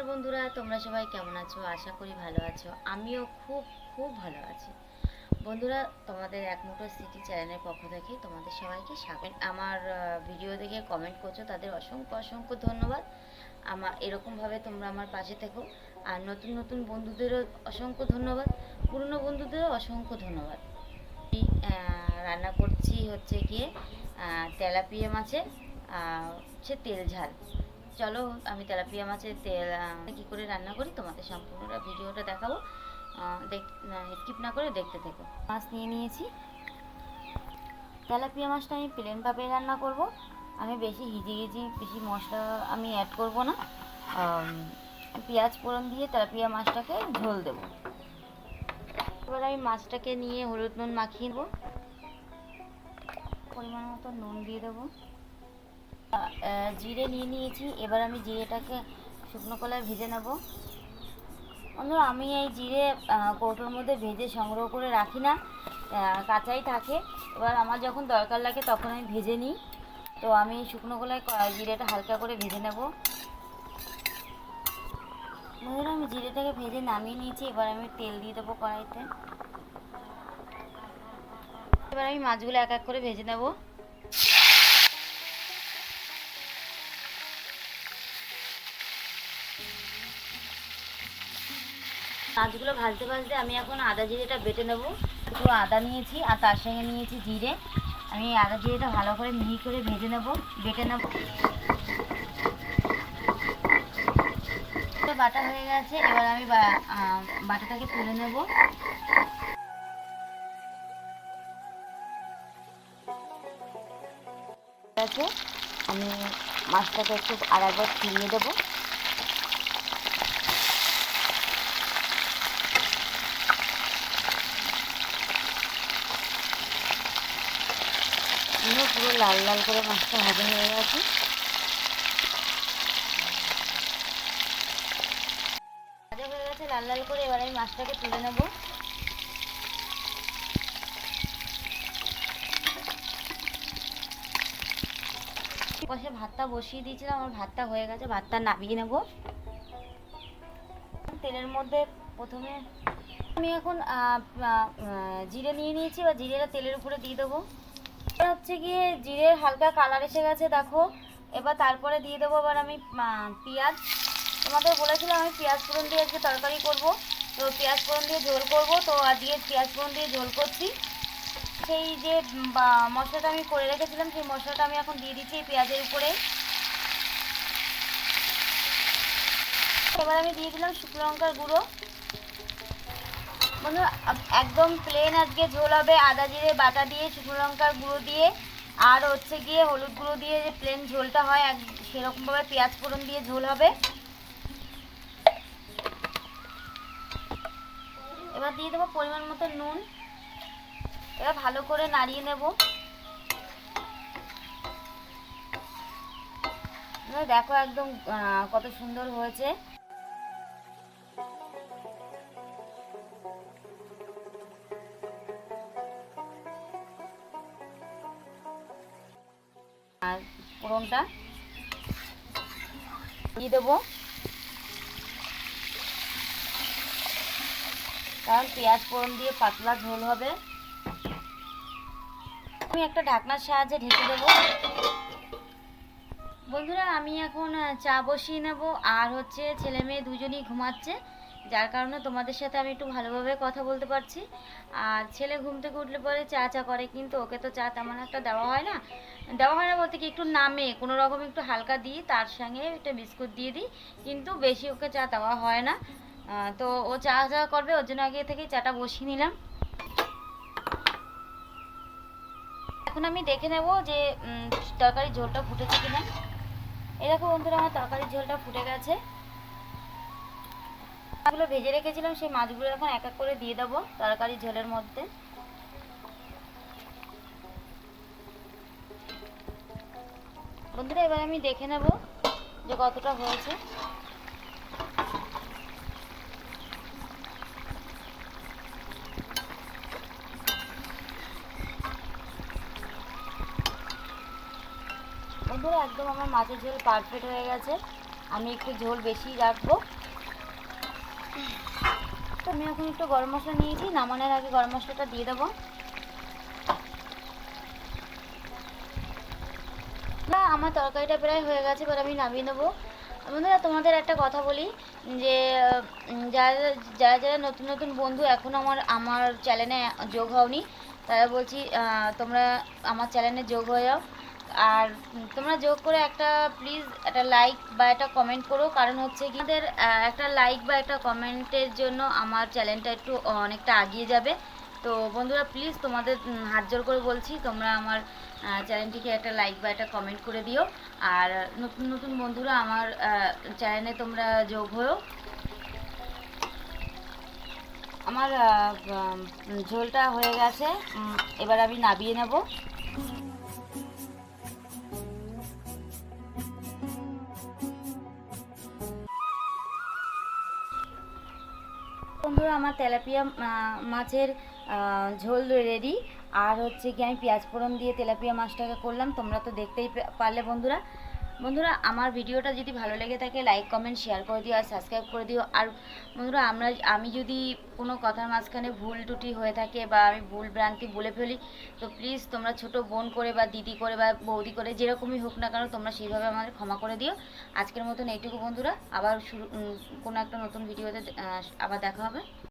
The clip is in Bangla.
নমস্কার বন্ধুরা, তোমরা সবাই কেমন আছো? আশা করি ভালো আছো। আমিও খুব খুব ভালো আছি। বন্ধুরা, তোমাদের একমুঠো সিটি চ্যানেলের পক্ষ থেকে তোমাদের সবাইকে স্বাগত। আমার ভিডিও দেখে কমেন্ট করছ, তাদের অসংখ্য অসংখ্য ধন্যবাদ। আমার, এরকমভাবে তোমরা আমার পাশে থেকো। আর নতুন নতুন বন্ধুদেরও অসংখ্য ধন্যবাদ। পুরনো বন্ধুদেরও অসংখ্য ধন্যবাদ। রান্না করছি হচ্ছে গিয়ে তেলাপিয়া মাছের হচ্ছে তেল ঝাল। চলো, আমি তেলাপিয়া মাছের তেল কি করে রান্না করি, তোমাদের সম্পূর্ণ ভিডিওটা দেখাবো। স্কিপ না করে দেখতে থেকো। মাছ নিয়ে নিয়েছি। তেলাপিয়া মাছটা আমি প্লেনভাবে রান্না করব। আমি বেশি হিজি হিজি বেশি মশলা আমি অ্যাড করব না। পেঁয়াজ ফোড়ন দিয়ে তেলাপিয়া মাছটাকে ঝোল দেব। এবার আমি মাছটাকে নিয়ে হলুদ নুন মাখিয়ে নেব। পরিমাণ মতো নুন দিয়ে দেবো। জিরে নিয়ে নিয়েছি। এবার আমি জিরেটাকে শুকনো কলায় ভেজে নেব। বন্ধুরা আমি এই জিরে কৌটোর মধ্যে ভেজে সংগ্রহ করে রাখি না। কাঁচাই থাকে। এবার আমার যখন দরকার লাগে তখন আমি ভেজে নিই। তো আমি শুকনো কলায় জিরেটা হালকা করে ভেজে নেব। বন্ধুরা, আমি জিরেটাকে ভেজে নামিয়ে নিয়েছি। এবার আমি তেল দিয়ে দেবো কড়াইতে। এবার আমি মাছগুলো এক এক করে ভেজে নেব। মাছগুলো ভাজতে ভাজতে আমি এখন আদা জিরেটা বেটে নেব। একটু আদা নিয়েছি আর তার সঙ্গে নিয়েছি জিরে। আমি আদা জিরেটা ভালো করে মিহি করে ভেজে নেব, বেটে নেব। বাটা হয়ে গেছে, এবার আমি বাটাটাকে তুলে নেব। আমি মাছটাকে একটু আর একবার ফিরিয়ে দেবো পুরো পুরো লাল লাল করে মাছটা ভাজা হয়ে গেছে। ভাজা হয়ে গেছে, লাল লাল করে এবার আমি মাছটাকে তুলে নেব। পাশে ভাতটা বসিয়ে দিয়েছিলাম, আমার ভাতটা হয়ে গেছে, ভাতটা নামিয়ে নেব। তেলের মধ্যে প্রথমে আমি এখন জিরে নিয়ে নিয়েছি বা জিরেটা তেলের উপরে দিয়ে দেবো। হচ্ছে গিয়ে জিরের হালকা কালার এসে গেছে, দেখো। এবার তারপরে দিয়ে দেবো এবার আমি পেঁয়াজ। তোমাদের বলেছিলাম আমি পেঁয়াজ ফোড়ন দিয়ে আজকে তরকারি করব। তো পেঁয়াজ ফোড়ন দিয়ে ঝোল করব। তো আজকে পেঁয়াজ ফোড়ন দিয়ে ঝোল করছি। সেই যে মশলাটা আমি করে রেখেছিলাম, সেই মশলাটা আমি এখন দিয়ে দিচ্ছি পেঁয়াজের উপরে। এবার আমি দিয়ে দিলাম শুকনো লঙ্কার গুঁড়ো। বন্ধু একদম প্লেন আজকে ঝোল হবে, আদা জিরে, বাটা দিয়ে, শুকনো লঙ্কার গুঁড়ো দিয়ে, আর হচ্ছে গিয়ে হলুদ গুঁড়ো দিয়ে যে প্লেন ঝোলটা হয়, এক সেরকমভাবে পেঁয়াজ ফোড়ন দিয়ে ঝোল হবে। এবার দিয়ে দেবো পরিমাণ মতো নুন। এবার ভালো করে নাড়িয়ে নেব। দেখো একদম কত সুন্দর হয়েছে। আর ফোড়নটা দিয়ে দেবো। কারণ পেঁয়াজ ফোড়ন দিয়ে পাতলা ঝোল হবে। আমি একটা ঢাকনার সাহায্যে ঢেকে দেবো। বন্ধুরা, আমি এখন চা বসিয়ে নেব। আর হচ্ছে ছেলে মেয়ে দুজনেই ঘুমাচ্ছে। যার কারণে তোমাদের সাথে আমি একটু ভালোভাবে কথা বলতে পারছি। আর ছেলে ঘুম থেকে উঠলে পরে চা চা করে, কিন্তু ওকে তো চা তেমন একটা দেওয়া হয় না। দেওয়া হয় না বলতে কি একটু নামে, কোনো রকম একটু হালকা দিই, তার সঙ্গে একটা বিস্কুট দিয়ে দিই, কিন্তু বেশি ওকে চা দেওয়া হয় না। তো ও চা চা করবে, ওর জন্য আগে থেকে চাটা বসিয়ে নিলাম। এখন আমি দেখে নেব যে তরকারির ঝোলটা ফুটেছে কিনা। দেখো বন্ধুরা, আমার তরকারির ঝোলটা ফুটে গেছে। মাছগুলো ভেজে রেখেছিলাম, সেই মাছগুলো এখন এক এক করে দিয়ে দেবো তরকারির ঝোলের মধ্যে। বন্ধুরা, এবার আমি দেখে নেব যে কতটা হয়েছে। বন্ধুরা, একদম আমার মাছের ঝোল পারফেক্ট হয়ে গেছে। আমি একটু ঝোল বেশি রাখব। আমি এখন একটু গরম মশলা নিয়েছি নামানোর আগে গরম মশলাটা দিয়ে দেবো। আমার তরকারিটা প্রায় হয়ে গেছে, এবার আমি নামিয়ে নেব। বন্ধুরা, তোমাদের একটা কথা বলি, যে যারা যারা যারা নতুন নতুন বন্ধু এখনও আমার আমার চ্যানেলে যোগ হওনি, তারা বলছি তোমরা আমার চ্যানেলে যোগ হয়ে যাও। আর তোমরা যোগ করে একটা প্লিজ একটা লাইক বা একটা কমেন্ট করো। কারণ হচ্ছে কি, আমাদের একটা লাইক বা একটা কমেন্টের জন্য আমার চ্যানেলটা একটু অনেকটা আগিয়ে যাবে। তো বন্ধুরা প্লিজ তোমাদের হাত জোর করে বলছি, তোমরা আমার চ্যানেলটিকে একটা লাইক বা একটা কমেন্ট করে দিও। আর নতুন নতুন বন্ধুরা আমার চ্যানেলে তোমরা যোগ হও। আমার ঝোলটা হয়ে গেছে। এবার আমি নাবিয়ে নেব। বন্ধুরা, আমার তেলাপিয়া মাছের ঝোল রেডি আর হচ্ছে কি আমি পেঁয়াজ ফোড়ন দিয়ে তেলাপিয়া মাছটাকে করলাম। তোমরা তো দেখতেই পারলে বন্ধুরা। বন্ধুরা, আমার ভিডিওটা যদি ভালো লেগে থাকে লাইক কমেন্ট শেয়ার করে দিও আর সাবস্ক্রাইব করে দিও। আর বন্ধুরা, আমরা আমি যদি কোনো কথার মাঝখানে ভুল টুটি হয়ে থাকে বা আমি ভুল ভ্রান্তি বলে ফেলি, তো প্লিজ তোমরা ছোট বোন করে বা দিদি করে বা বৌদি করে যেরকমই হোক না কেন, তোমরা সেইভাবে আমাদের ক্ষমা করে দিও। আজকের মতন এইটুকু বন্ধুরা, আবার শুরু কোনো একটা নতুন ভিডিওতে আবার দেখা হবে।